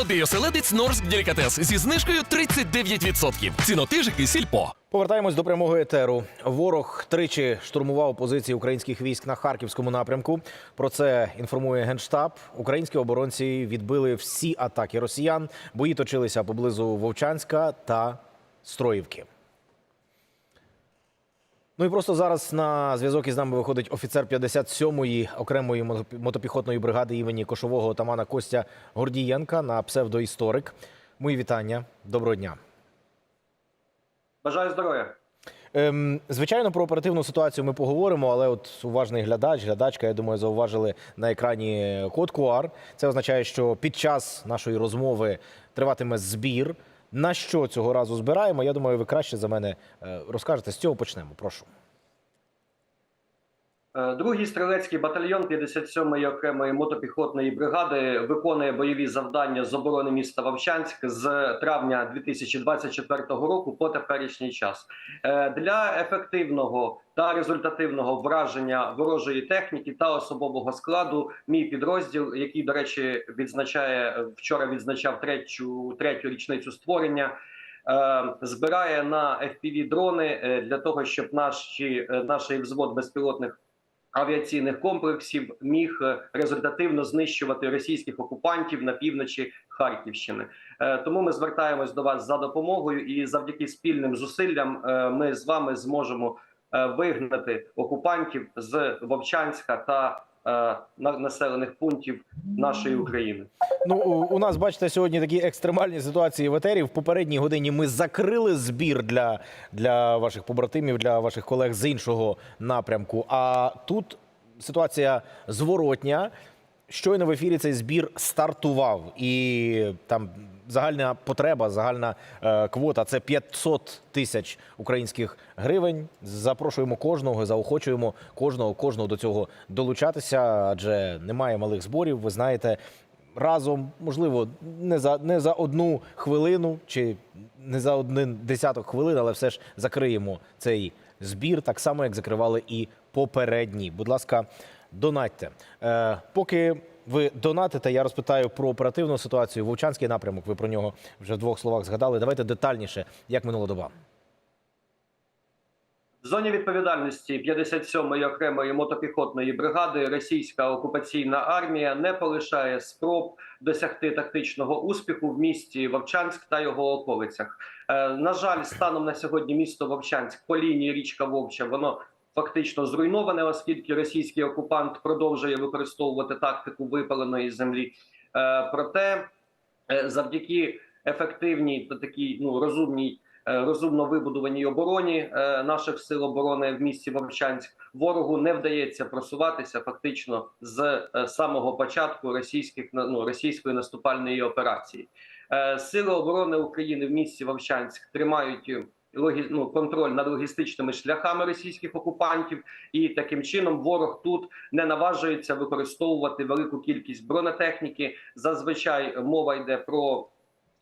Молодий оселедець Норськ Делікатес зі знижкою 39%. Цінотижики сільпо. Повертаємось до прямого етеру. Ворог тричі штурмував позиції українських військ на харківському напрямку. Про це інформує генштаб. Українські оборонці відбили всі атаки росіян. Бої точилися поблизу Вовчанська та Строївки. Ну і просто зараз на зв'язок із нами виходить офіцер 57-ї окремої мотопі- мотопіхотної бригади імені кошового отамана Костя Гордієнка на псевдоісторик. Мої вітання. Доброго дня. Бажаю здоров'я. Ем, звичайно, про оперативну ситуацію ми поговоримо, але от уважний глядач, глядачка, я думаю, зауважили на екрані код QR. Це означає, що під час нашої розмови триватиме збір. На що цього разу збираємо? Я думаю, ви краще за мене е, розкажете. З цього почнемо. Прошу. Е, Другий стрілецький батальйон 57-ї окремої мотопіхотної бригади виконує бойові завдання з оборони міста Вовчанськ з травня 2024 року по теперішній час. Е, Для ефективного та результативного враження ворожої техніки та особового складу мій підрозділ, який, до речі, відзначає вчора, відзначав третю третю річницю створення. е, Збирає на FPV дрони для того, щоб наші наш взвод безпілотних авіаційних комплексів міг е, результативно знищувати російських окупантів на півночі Харківщини. Е, Тому ми звертаємось до вас за допомогою, і завдяки спільним зусиллям е, ми з вами зможемо вигнати окупантів з Вовчанська та населених пунктів нашої України. Ну, у- у нас, бачите, сьогодні такі екстремальні ситуації в етері. В попередній годині ми закрили збір для, для ваших побратимів, для ваших колег з іншого напрямку. А тут ситуація зворотня. Щойно в ефірі цей збір стартував, і там загальна потреба, загальна е, квота це 500 тисяч українських гривень. Запрошуємо кожного, заохочуємо кожного, кожного до цього долучатися, адже немає малих зборів. Ви знаєте, разом, можливо, не за не за одну хвилину чи не за один десяток хвилин, але все ж закриємо цей збір, так само як закривали і попередні. Будь ласка, донатьте. Е, поки ви донатите, я розпитаю про оперативну ситуацію. Вовчанський напрямок. Ви про нього вже в двох словах згадали. Давайте детальніше, як минула доба. В зоні відповідальності 57-ї окремої мотопіхотної бригади російська окупаційна армія не полишає спроб досягти тактичного успіху в місті Вовчанськ та його околицях. Е, на жаль, станом на сьогодні місто Вовчанськ по лінії річка Вовча воно фактично зруйноване, оскільки російський окупант продовжує використовувати тактику випаленої землі. Е, проте е, завдяки ефективній та такій ну розумній е, розумно вибудованій обороні наших сил оборони в місті Вовчанськ ворогу не вдається просуватися фактично з самого початку російських ну, російської наступальної операції. Сили оборони України в місті Вовчанськ тримають. Ну, контроль над логістичними шляхами російських окупантів, і таким чином ворог тут не наважується використовувати велику кількість бронетехніки. Зазвичай мова йде про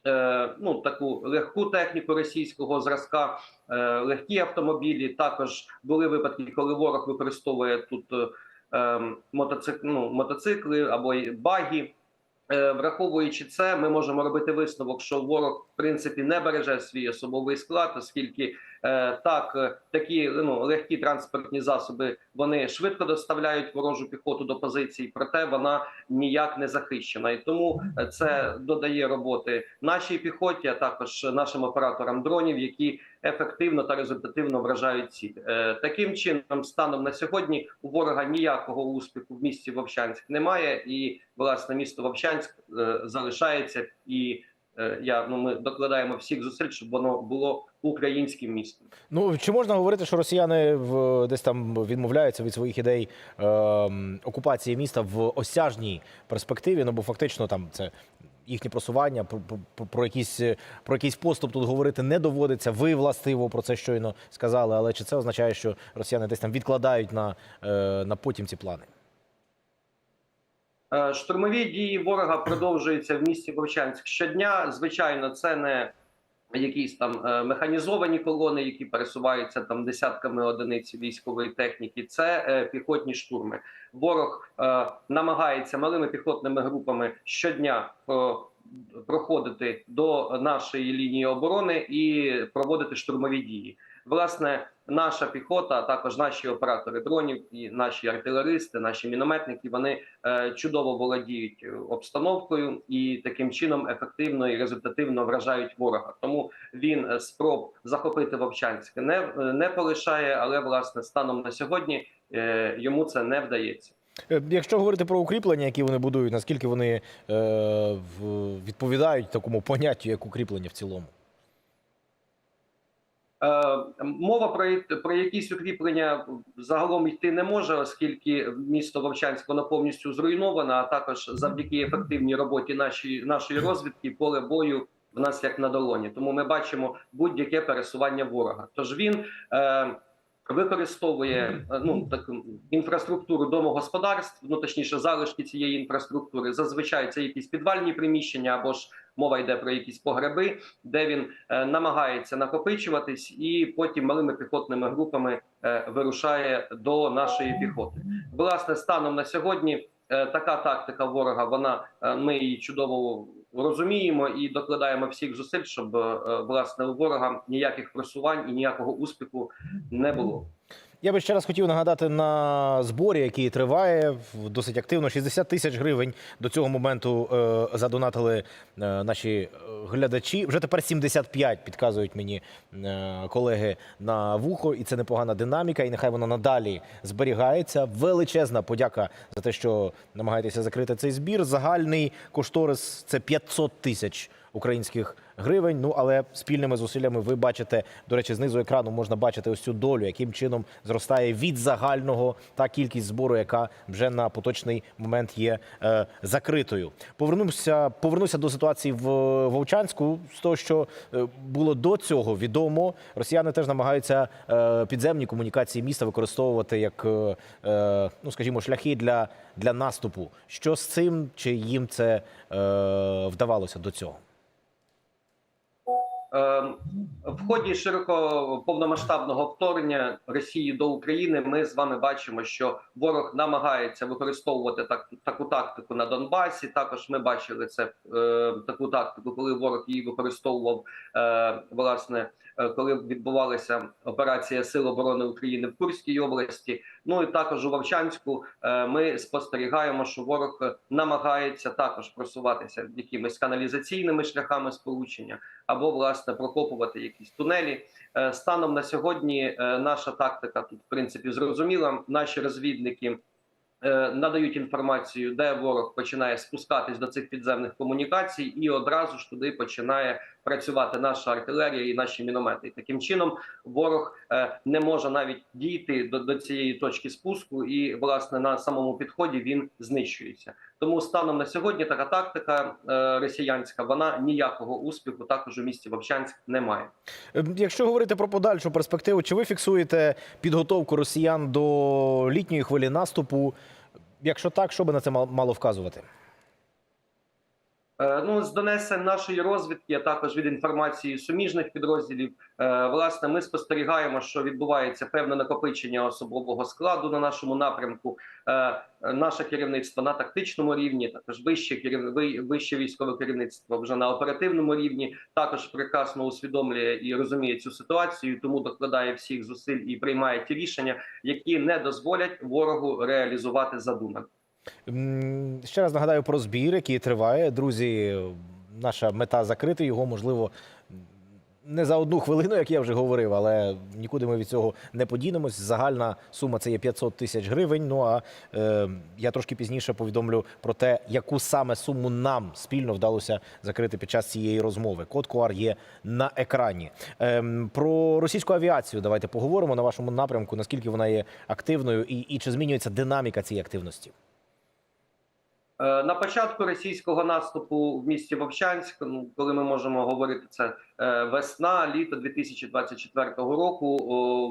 е, ну таку легку техніку російського зразка, е, легкі автомобілі. Також були випадки, коли ворог використовує тут е, ем, мотоцик, ну, мотоцикли або. Е, Враховуючи це, ми можемо робити висновок, що ворог в принципі не береже свій особовий склад, оскільки е, так е, такі ну легкі транспортні засоби вони швидко доставляють ворожу піхоту до позицій, проте вона ніяк не захищена. І тому е, це додає роботи нашій піхоті, а також нашим операторам дронів, які ефективно та результативно вражають ціль. Е, Таким чином, станом на сьогодні у ворога ніякого успіху в місті Вовчанськ немає, і власне місто Вовчанськ е, залишається і. е, Я ну ми докладаємо всіх зусиль, щоб воно було українським містом. Ну чи можна говорити, що росіяни в десь там відмовляються від своїх ідей е, окупації міста в осяжній перспективі? Ну бо фактично там це їхнє просування, про, про, про якийсь про якийсь поступ тут говорити не доводиться. Ви властиво про це щойно сказали. Але чи це означає, що росіяни десь там відкладають на, е, на потім ці плани? Е, Штурмові дії ворога продовжуються в місті Вовчанськ щодня. Звичайно, це не якісь там е, механізовані колони, які пересуваються там десятками одиниць військової техніки. Це е, піхотні штурми. Ворог е, намагається малими піхотними групами щодня проходити до нашої лінії оборони і проводити штурмові дії. Власне, наша піхота, а також наші оператори дронів, і наші артилеристи, наші мінометники, вони е, чудово володіють обстановкою і таким чином ефективно і результативно вражають ворога. Тому він е, спроб захопити Вовчанськ не, е, не полишає, але власне станом на сьогодні е, йому це не вдається. Е, Якщо говорити про укріплення, які вони будують, наскільки вони е, відповідають такому поняттю, як укріплення в цілому? Е, Мова про, про якісь укріплення загалом йти не може, оскільки місто Вовчанськ воно повністю зруйновано, А також завдяки ефективній роботі нашої нашої розвідки поле бою в нас як на долоні. Тому ми бачимо будь-яке пересування ворога. Тож він е, використовує е, ну так інфраструктуру домогосподарств, ну точніше залишки цієї інфраструктури. Зазвичай це якісь підвальні приміщення або ж мова йде про якісь погреби, де він е, намагається накопичуватись, і потім малими піхотними групами е, вирушає до нашої піхоти. Власне, станом на сьогодні така тактика ворога. Вона ми її чудово розуміємо і докладаємо всіх зусиль, щоб е, власне у ворога ніяких просувань і ніякого успіху не було. Я би ще раз хотів нагадати на зборі, який триває досить активно. 60 тисяч гривень до цього моменту е, задонатили е, наші е, глядачі. Вже тепер 75, підказують мені колеги на вухо, і це непогана динаміка. І нехай вона надалі зберігається. Величезна подяка за те, що намагаєтеся закрити цей збір. Загальний кошторис це 500 тисяч українських гривень. Ну але спільними зусиллями ви бачите, до речі, знизу екрану можна бачити ось цю долю, яким чином зростає від загального та кількість збору, яка вже на поточний момент є е, закритою. Повернуся, повернуся до ситуації в Вовчанську. З того, що е, було до цього відомо, росіяни теж намагаються е, підземні комунікації міста використовувати як, е, е, ну скажімо, шляхи для, для наступу. Що з цим чи їм це е, вдавалося до цього? Е, В ході широко повномасштабного вторгнення Росії до України ми з вами бачимо, що ворог намагається використовувати так, таку тактику на Донбасі. Також ми бачили це е, таку тактику, коли ворог її використовував е, власне, е, коли відбувалася операція Сил оборони України в Курській області. Ну і також у Вовчанську е, ми спостерігаємо, що ворог намагається також просуватися якимись каналізаційними шляхами сполучення або власне прокопувати якісь тунелі. Е, Станом на сьогодні е, наша тактика тут в принципі зрозуміла. Наші розвідники надають інформацію, де ворог починає спускатись до цих підземних комунікацій, і одразу ж туди починає працювати наша артилерія і наші міномети. І таким чином ворог е, не може навіть дійти до, до цієї точки спуску, і власне на самому підході він знищується. Тому станом на сьогодні така тактика е, росіянська вона ніякого успіху також у місті Вовчанськ не має. Е, Якщо говорити про подальшу перспективу, чи ви фіксуєте підготовку росіян до літньої хвилі наступу? Якщо так, що би на це мал- мало вказувати? Е, Ну, з донесень нашої розвідки, а також від інформації суміжних підрозділів, е, власне, ми спостерігаємо, що відбувається певне накопичення особового складу на нашому напрямку. Е, Наше керівництво на тактичному рівні, також вище керів... вище військове керівництво вже на оперативному рівні, також прекрасно усвідомлює і розуміє цю ситуацію, тому докладає всіх зусиль і приймає ті рішення, які не дозволять ворогу реалізувати задумане. Ще раз нагадаю про збір, який триває. Друзі, наша мета закрити його, можливо, не за одну хвилину, як я вже говорив, але нікуди ми від цього не подінемось. Загальна сума це є 500 тисяч гривень. Ну а е, я трошки пізніше повідомлю про те, яку саме суму нам спільно вдалося закрити під час цієї розмови. Код QR є на екрані. Ем, про російську авіацію давайте поговоримо на вашому напрямку, наскільки вона є активною і, і чи змінюється динаміка цієї активності. Е, На початку російського наступу в місті Вовчанськ, ну, коли ми можемо говорити це е, весна, літо 2024 року,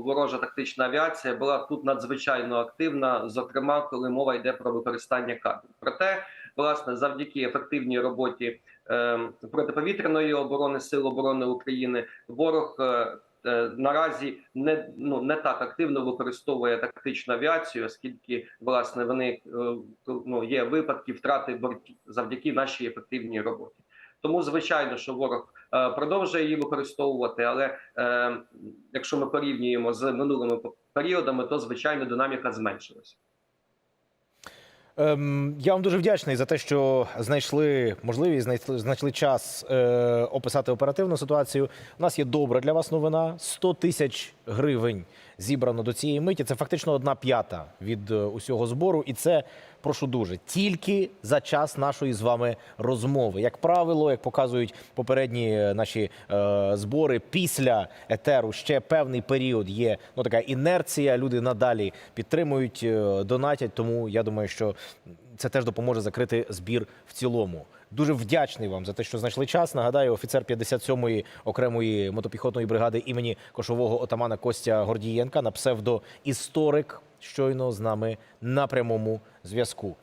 ворожа тактична авіація була тут надзвичайно активна, зокрема, коли мова йде про використання кабель. Проте, власне, завдяки ефективній роботі е, протиповітряної оборони сил оборони України, ворог. Е, Наразі не ну не так активно використовує тактичну авіацію, оскільки власне вони е, ну є випадки втрати бортів завдяки нашій ефективній роботі. Тому звичайно, що ворог е, продовжує її використовувати. Але якщо ми порівнюємо з минулими періодами, то звичайно динаміка зменшилася. Ем, я вам дуже вдячний за те, що знайшли можливість, знайшли, знайшли час е, описати оперативну ситуацію. У нас є добра для вас новина: 100 тисяч гривень зібрано до цієї миті. Це фактично одна п'ята від е, усього збору, і це прошу дуже тільки за час нашої з вами розмови. Як правило, як показують попередні е, наші е, збори, після етеру ще певний період є ну така інерція. Люди надалі підтримують, е, донатять. Тому я думаю, що це теж допоможе закрити збір в цілому. Дуже вдячний вам за те, що знайшли час. Нагадаю, офіцер 57-ї окремої мотопіхотної бригади імені кошового отамана Костя Гордієнка на псевдо історик щойно з нами на прямому зв'язку.